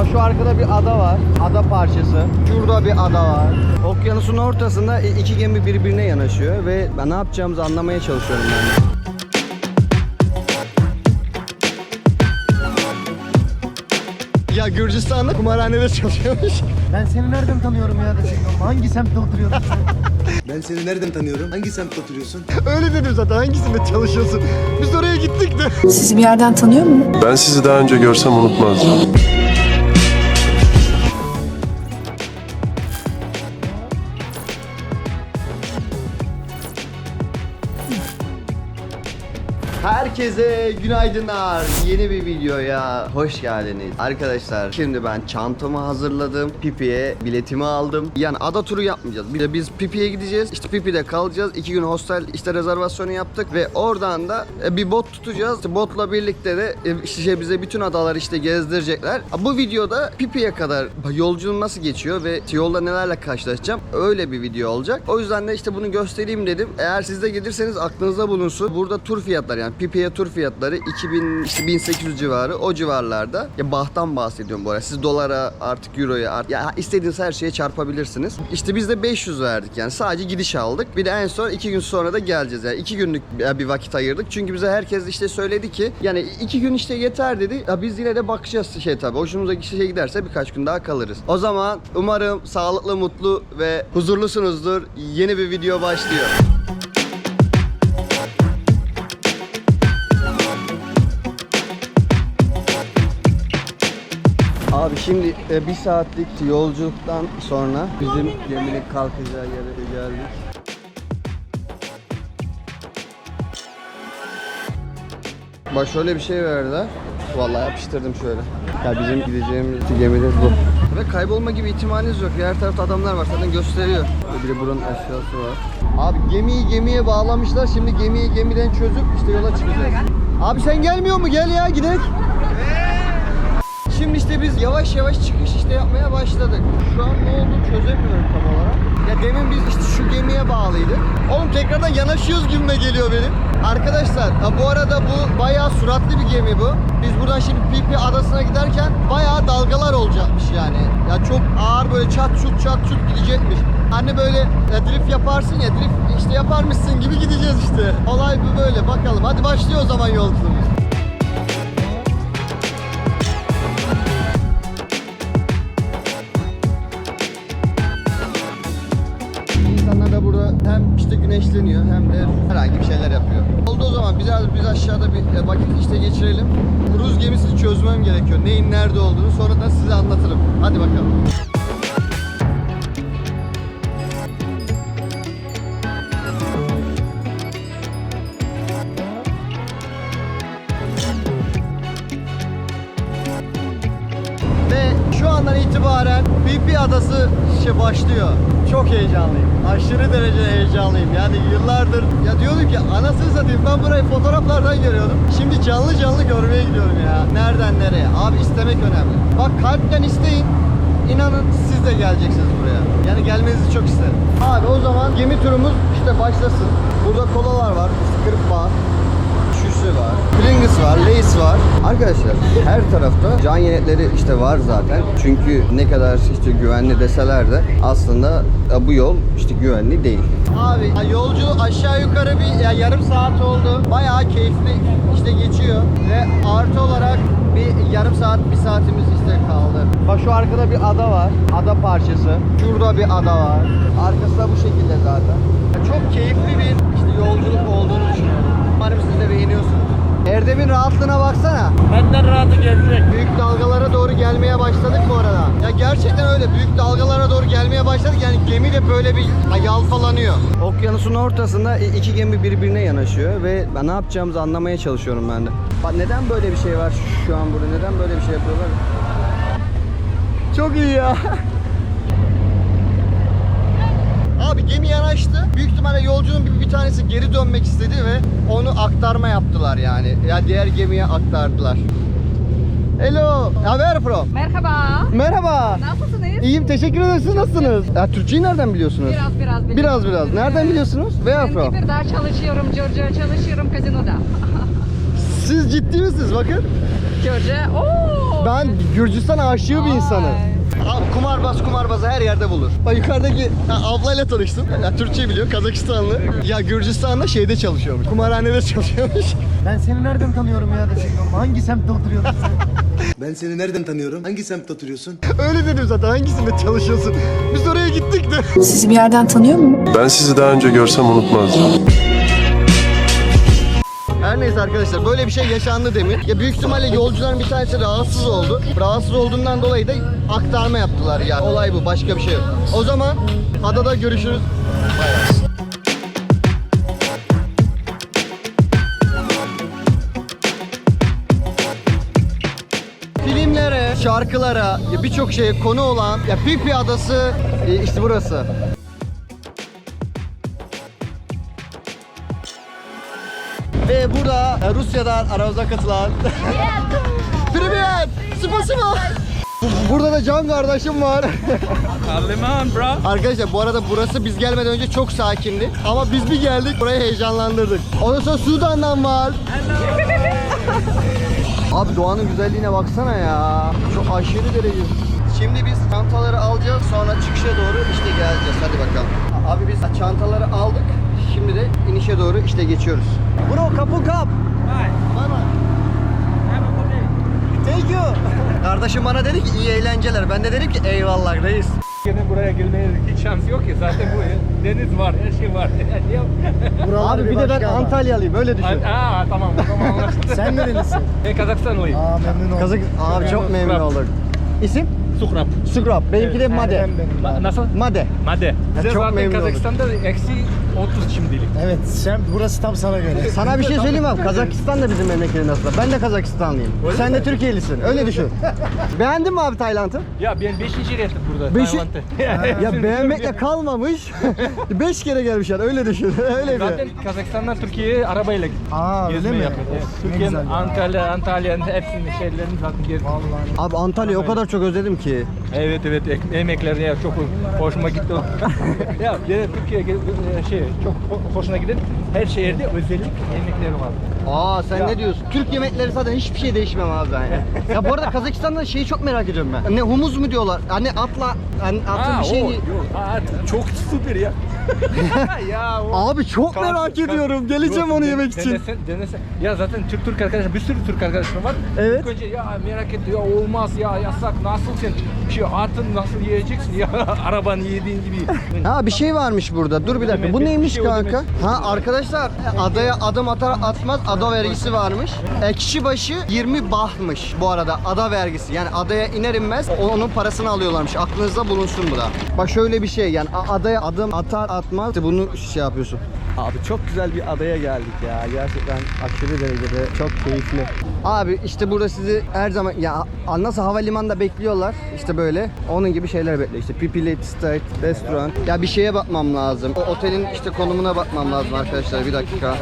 Bak şu arkada bir ada var. Ada parçası. Şurada bir ada var. Okyanusun ortasında iki gemi birbirine yanaşıyor ve ben ne yapacağımızı anlamaya çalışıyorum yani. Ya Gürcistan'da kumarhanede çalışıyormuş. Ben seni nereden tanıyorum ya desin. Hangi semtte oturuyorsun? Ben seni nereden tanıyorum? Hangi semtte oturuyorsun? Öyle dedim zaten hangisinde çalışıyorsun? Biz oraya gittik de. Sizi bir yerden tanıyor mu? Ben sizi daha önce görsem unutmazdım. Herkese günaydınlar. Yeni bir videoya hoş geldiniz. Arkadaşlar şimdi ben çantamı hazırladım. Pipi'ye biletimi aldım. Yani ada turu yapmayacağız. Bir de biz Pipi'ye gideceğiz. İşte Pipi'de kalacağız. İki gün hostel işte rezervasyonu yaptık ve oradan da e, bir bot tutacağız. İşte botla birlikte de e, işte bize bütün adaları işte gezdirecekler. Bu videoda Pipi'ye kadar yolculuğum nasıl geçiyor ve yolda nelerle karşılaşacağım öyle bir video olacak. O yüzden de işte bunu göstereyim dedim. Eğer siz de gelirseniz aklınızda bulunsun. Burada tur fiyatları yani Pipi'ye tur fiyatları 2000 işte 1800 civarı o civarlarda. Ya bahtan bahsediyorum bu arada. Siz dolara artık euroya artık ya istediğiniz her şeye çarpabilirsiniz. İşte biz de 500 verdik yani sadece gidiş aldık. Bir de en son 2 gün sonra da geleceğiz yani 2 günlük bir vakit ayırdık. Çünkü bize herkes işte söyledi ki yani 2 gün işte yeter dedi. Ya biz yine de bakacağız şey tabii. Hoşumuza şey giderse birkaç gün daha kalırız. O zaman umarım sağlıklı, mutlu ve huzurlusunuzdur. Yeni bir video başlıyor. Abi şimdi e, bir saatlik yolculuktan sonra bizim geminin kalkacağı yere geldik. Bak şöyle bir şey verdiler. Vallahi yapıştırdım şöyle. Ya bizim gideceğimiz gemi de bu. Ve kaybolma gibi ihtimaliniz yok. Her tarafta adamlar var zaten gösteriyor. De buranın aşağısı var. Abi gemiyi gemiye bağlamışlar. Şimdi gemiyi gemiden çözüp işte yola çıkacağız. Abi sen gelmiyor mu? Gel ya gidelim. Şimdi işte biz yavaş yavaş çıkış işte yapmaya başladık. Şu an ne olduğunu çözemiyorum tam olarak. Ya demin biz işte şu gemiye bağlıydık. Oğlum tekrardan yanaşıyoruz gibime geliyor benim. Arkadaşlar bu arada bu bayağı suratlı bir gemi bu. Biz buradan şimdi Pipi adasına giderken bayağı dalgalar olacakmış yani. Ya çok ağır böyle çat çut çat çut gidecekmiş. Hani böyle ya drift yaparsın ya drift işte yaparmışsın gibi gideceğiz işte. Olay bu böyle bakalım. Hadi başlıyor o zaman yolculuğumuz. Herhangi bir şeyler yapıyor. Oldu o zaman biraz biz aşağıda bir e, vakit işte geçirelim. Kruz gemisini çözmem gerekiyor. Neyin nerede olduğunu sonra da size anlatırım. Hadi bakalım. Ve şu andan itibaren Pipi Adası şey başlıyor. Çok heyecanlıyım. Aşırı derece heyecanlıyım. Yani yıllardır ya diyordum ki anasını satayım ben burayı fotoğraflardan görüyordum. Şimdi canlı canlı görmeye gidiyorum ya. Nereden nereye? Abi istemek önemli. Bak kalpten isteyin. İnanın siz de geleceksiniz buraya. Yani gelmenizi çok isterim. Abi o zaman gemi turumuz işte başlasın. Burada kolalar var. Kırık bağ şüşü var, Pringles var, Lay's var. Arkadaşlar her tarafta can yenetleri işte var zaten. Çünkü ne kadar işte güvenli deseler de aslında e, bu yol işte güvenli değil. Abi yolcu aşağı yukarı bir ya yarım saat oldu. Bayağı keyifli işte geçiyor ve artı olarak bir yarım saat bir saatimiz işte kaldı. Bak şu arkada bir ada var. Ada parçası. Şurada bir ada var. Arkası da bu şekilde zaten. Çok keyifli bir işte yolculuk olduğunu düşünüyorum. Umarım siz de beğeniyorsunuz. Erdem'in rahatlığına baksana. Benden rahatı gelecek. Büyük dalgalara doğru gelmeye başladık bu arada. Ya gerçekten öyle büyük dalgalara doğru gelmeye başladık. Yani gemi de böyle bir yalpalanıyor. Okyanusun ortasında iki gemi birbirine yanaşıyor ve ben ne yapacağımızı anlamaya çalışıyorum ben de. Bak neden böyle bir şey var şu an burada? Neden böyle bir şey yapıyorlar? Çok iyi ya. Abi gemi yanaştı. Büyük ihtimalle yolcunun bir, bir tanesi geri dönmek istedi ve onu aktarma yaptılar yani. Ya diğer gemiye aktardılar. Hello. Where from? Merhaba. Merhaba. Nasılsınız? İyiyim teşekkür ederim. Siz nasılsınız? Ya Türkçeyi nereden biliyorsunuz? Biraz biraz biliyorum. Biraz biraz. Nereden biliyorsunuz? Where Ben from? Tekirdağ çalışıyorum, Georgia çalışıyorum kazinoda. Siz ciddi misiniz? Bakın. Gürcü. Oo. Ben Gürcistan aşığı bir insanım. Abi kumarbaz kumarbazı her yerde bulur. Bak yukarıdaki ha, ablayla tanıştım. Ya, Türkçe biliyor, Kazakistanlı. Ya Gürcistan'da şeyde çalışıyormuş. Kumarhanede çalışıyormuş. Ben seni nereden tanıyorum ya dedim. Hangi semtte oturuyordun sen? Ben seni nereden tanıyorum? Hangi semtte oturuyorsun? Öyle dedim zaten hangisinde çalışıyorsun? Biz oraya gittik de. Sizi bir yerden tanıyor mu? Ben sizi daha önce görsem unutmazdım. Her neyse arkadaşlar böyle bir şey yaşandı demin. Ya büyük ihtimalle yolcuların bir tanesi rahatsız oldu. Rahatsız olduğundan dolayı da aktarma yaptılar ya. Olay bu başka bir şey yok. O zaman adada görüşürüz. Bay bay. Şarkılara, birçok şeye konu olan ya Pipi Adası e, işte burası. Ve burada e, Rusya'dan aramıza katılan Привет! Спасибо! Burada da Can kardeşim var. Alman bro. Arkadaşlar bu arada burası biz gelmeden önce çok sakindi. Ama biz bir geldik burayı heyecanlandırdık. Ondan sonra Sudan'dan var. Abi doğanın güzelliğine baksana ya. Çok aşırı derece. Şimdi biz çantaları alacağız sonra çıkışa doğru işte geleceğiz. Hadi bakalım. Abi biz çantaları aldık. Şimdi de inişe doğru işte geçiyoruz. Bro kapı kap. Bye. Bana. Thank you. Kardeşim bana dedi ki iyi eğlenceler. Ben de dedim ki eyvallah reis. Gene buraya gelmeye hiç şans yok ki. Zaten bu deniz var, her şey var. Buralar Abi bir de ben başka. Antalyalıyım öyle düşün. Aa tamam, tamam anlaştık. Sen nerelisin? Ben Kazakistanlıyım. Aa memnun oldum. Kazak abi çok memnun Sukrap. olduk. İsim? Sukrap. Sukrap. Benimki de Made. Benim. Ma- nasıl? Made. Made. Bize çok zaten memnun olduk. Kazakistan'da eksi 30 şimdilik. Evet sen burası tam sana göre. Sana bir şey söyleyeyim abi? Kazakistan da bizim memleketin aslında. Ben de Kazakistanlıyım. Öyle Sen mi? de Türkiye'lisin. Öyle düşün. Beğendin mi abi Tayland'ı? Ya ben 5. resim burada. Beşi- Tayland'da. Ya beğenmekle kalmamış. Beş kere gelmişler. Öyle düşün. Öyle bir. Zaten Kazakistan'dan Türkiye'ye arabayla gittim. Aa öyle mi? yapıyor. Evet. Türkiye'nin. Antalya, Antalya'nın hepsini şehirlerini zaten gezdim. Vallahi. Abi Antalya'yı o kadar çok özledim ki. Evet evet ek- emekler ya çok hoşuma gitti. ya Türkiye ge- çok ho- hoşuna giden her şehirde özellik yemekleri var. Aa sen Ya. ne diyorsun? Türk yemekleri zaten hiçbir şey değişmem abi ben ya. ya bu arada Kazakistan'da şeyi çok merak ediyorum ben. Ne humus mu diyorlar? Hani atla hani atın bir şeyini. o, yok, çok süper ya. ya o. Abi çok Kalk- merak kalk- ediyorum. Geleceğim Yok, onu den- yemek için. Denesen, denesen. Ya zaten Türk Türk arkadaşlar bir sürü Türk arkadaşım var. Evet. İlk önce ya merak etti ya olmaz ya yasak nasıl sen şey atın nasıl yiyeceksin ya arabanı yediğin gibi. Ha bir şey varmış burada. Dur bir dakika. Bu Ödemek, neymiş şey kanka? Ha arkadaşlar adaya adım atar atmaz ada vergisi varmış. E, kişi başı 20 bahmış bu arada ada vergisi. Yani adaya iner inmez onun parasını alıyorlarmış. Aklınızda bulunsun bu da. Bak şöyle bir şey yani adaya adım atar atmaz bunu şey yapıyorsun. Abi çok güzel bir adaya geldik ya. Gerçekten aşırı derecede çok keyifli. Abi işte burada sizi her zaman ya nasıl havalimanında bekliyorlar işte böyle onun gibi şeyler bekliyor. İşte Pipili State Restaurant. Ya bir şeye bakmam lazım. O otelin işte konumuna bakmam lazım arkadaşlar bir dakika.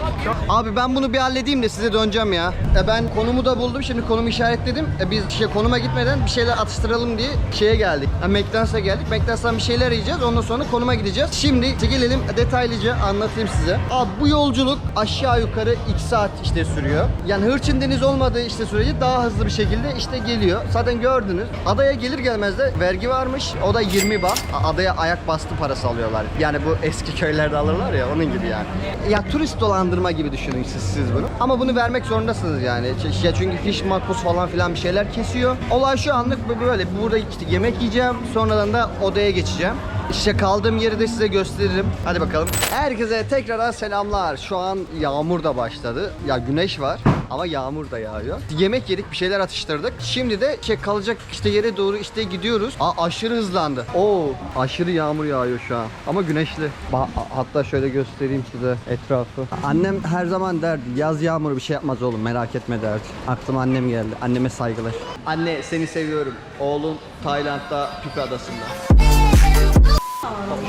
Abi ben bunu bir halledeyim de size döneceğim ya. E ben konumu da buldum. Şimdi konumu işaretledim. E biz şey konuma gitmeden bir şeyler atıştıralım diye şeye geldik. E McDonald's'a geldik. McDonald's'tan bir şeyler yiyeceğiz. Ondan sonra konuma gideceğiz. Şimdi gelelim detaylıca anlatayım size. Abi bu yolculuk aşağı yukarı 2 saat işte sürüyor. Yani hırçın deniz olmadığı işte sürece daha hızlı bir şekilde işte geliyor. Zaten gördünüz. Adaya gelir gelmez de vergi varmış. O da 20 baht. A- Adaya ayak bastı parası alıyorlar. Yani bu eski köylerde alırlar ya onun gibi yani. Ya turist dolandırma gibi düşünün siz, siz bunu. Ama bunu vermek zorundasınız yani. Ya çünkü fiş makbuz falan filan bir şeyler kesiyor. Olay şu anlık böyle. Burada işte yemek yiyeceğim. Sonradan da odaya geçeceğim. İşte kaldığım yeri de size gösteririm. Hadi bakalım. Herkese tekrardan selamlar. Şu an yağmur da başladı. Ya güneş var ama yağmur da yağıyor. Yemek yedik, bir şeyler atıştırdık. Şimdi de şey kalacak işte yere doğru işte gidiyoruz. Aa aşırı hızlandı. Oo aşırı yağmur yağıyor şu an. Ama güneşli. Ba- hatta şöyle göstereyim size etrafı. Annem her zaman derdi yaz yağmuru bir şey yapmaz oğlum merak etme derdi. Aklıma annem geldi. Anneme saygılar. Anne seni seviyorum. Oğlum Tayland'da Phuket adasında.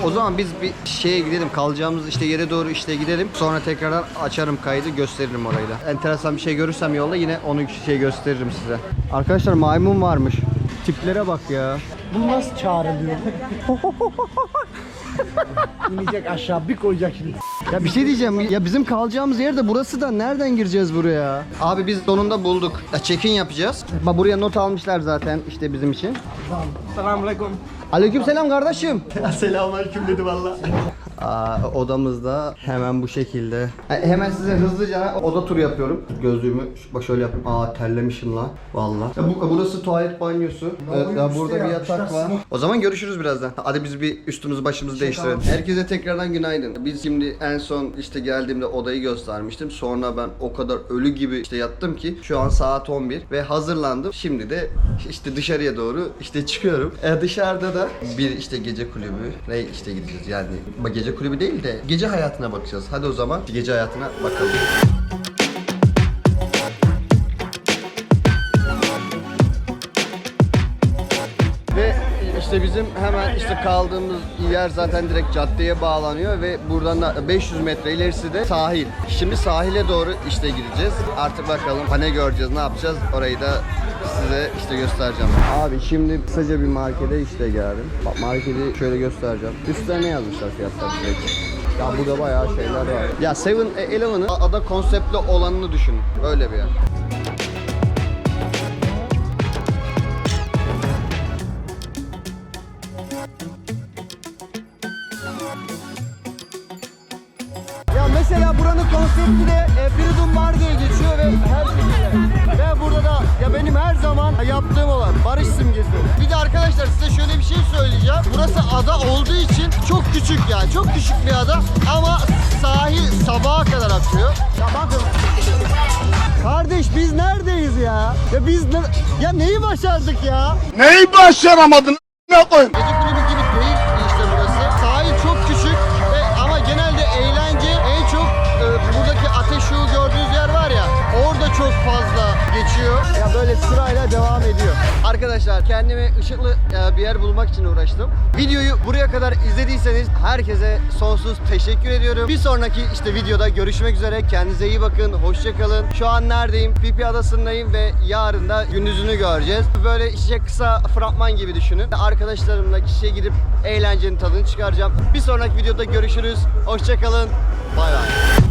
O zaman biz bir şeye gidelim. Kalacağımız işte yere doğru işte gidelim. Sonra tekrardan açarım kaydı gösteririm orayı da. Enteresan bir şey görürsem yolda yine onu şey gösteririm size. Arkadaşlar maymun varmış. Tiplere bak ya. Bu nasıl çağrılıyor? İnecek aşağı bir koyacak şimdi. Ya bir şey diyeceğim. Ya bizim kalacağımız yer de burası da nereden gireceğiz buraya? Abi biz sonunda bulduk. Ya check-in yapacağız. Bak buraya not almışlar zaten işte bizim için. Selamünaleyküm. Aleykümselam kardeşim. Selamünaleyküm dedi valla. Aa, odamızda hemen bu şekilde. Ha, Hemen size hızlıca oda turu yapıyorum. Gözlüğümü bak şöyle yapayım. Aa terlemişim lan. Valla. Bu, burası tuvalet banyosu. Ee, ya burada bir yatak var. O zaman görüşürüz birazdan. Hadi biz bir üstümüzü başımızı değiştirelim. Herkese tekrardan günaydın. Biz şimdi en son işte geldiğimde odayı göstermiştim. Sonra ben o kadar ölü gibi işte yattım ki şu an saat 11 ve hazırlandım. Şimdi de işte dışarıya doğru işte çıkıyorum. E, dışarıda da bir işte gece kulübü ne işte gideceğiz yani Bak gece kulübü değil de gece hayatına bakacağız. Hadi o zaman gece hayatına bakalım. İşte kaldığımız yer zaten direkt caddeye bağlanıyor ve buradan da 500 metre ilerisi de sahil. Şimdi sahile doğru işte gideceğiz. Artık bakalım ha ne göreceğiz, ne yapacağız orayı da size işte göstereceğim. Abi şimdi kısaca bir markete işte geldim. Bak marketi şöyle göstereceğim. Üstlerine yazmışlar fiyatlar direkt. Ya burada bayağı şeyler var. Ya 7-Eleven'ın ada konseptli olanını düşünün. Böyle bir yer. Konsepti de e, Freedom Bar diye geçiyor ve her şekilde. Ve burada da ya benim her zaman yaptığım olan barış simgesi. Bir de arkadaşlar size şöyle bir şey söyleyeceğim. Burası ada olduğu için çok küçük yani. Çok küçük bir ada ama sahil sabaha kadar akıyor. Ya bakın. Kardeş biz neredeyiz ya? Ya biz ne... Ya neyi başardık ya? Neyi başaramadın? Ne koyayım? Sırayla devam ediyor. Arkadaşlar kendime ışıklı e, bir yer bulmak için uğraştım. Videoyu buraya kadar izlediyseniz herkese sonsuz teşekkür ediyorum. Bir sonraki işte videoda görüşmek üzere. Kendinize iyi bakın. Hoşça kalın. Şu an neredeyim? Pipi Adası'ndayım ve yarın da gündüzünü göreceğiz. Böyle işte kısa fragman gibi düşünün. Arkadaşlarımla kişiye gidip eğlencenin tadını çıkaracağım. Bir sonraki videoda görüşürüz. Hoşça kalın. Bay bay.